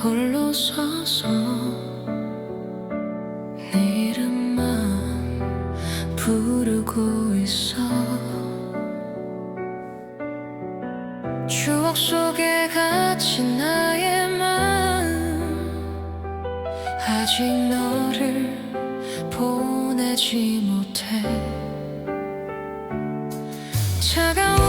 홀로 서서 네 이름만 부르고 있어. 추억 속에 갇힌 나의 마음 아직 너를 보내지 못해. 차가운